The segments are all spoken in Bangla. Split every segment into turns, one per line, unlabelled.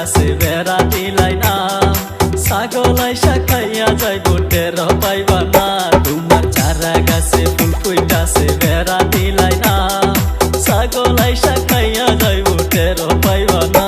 গাছে বেড়া দিলাই না। ছাগলাই শাখাইয়া যাই গোটের পাইবা না। তোমার চারা গাছে ফুল কইটাছে বেড়া দিলাই না। ছাগলাই শাখাইয়া যাই গোটের পাইবা না।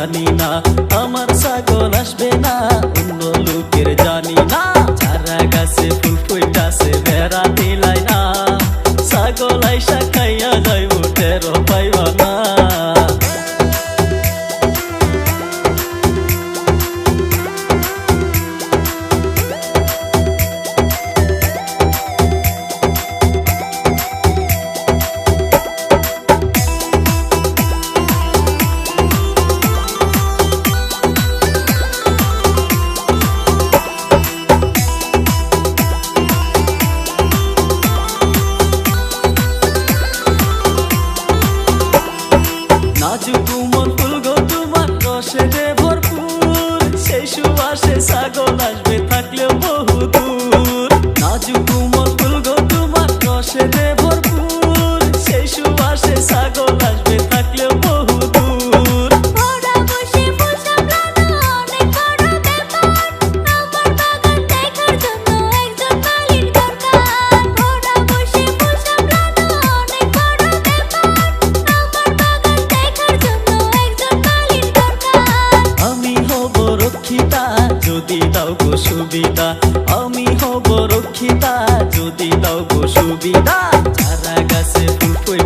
জানি না আমার ছাগল
আসবে না অন্য লোকের জানি না চারা গাছে ফুল সুবাসে ভরপুর সেই সুবাসে দাও গো সুবিধা আমি হব রক্ষিতা যদি দাও গো সুবিধা চারা গাছে ফুল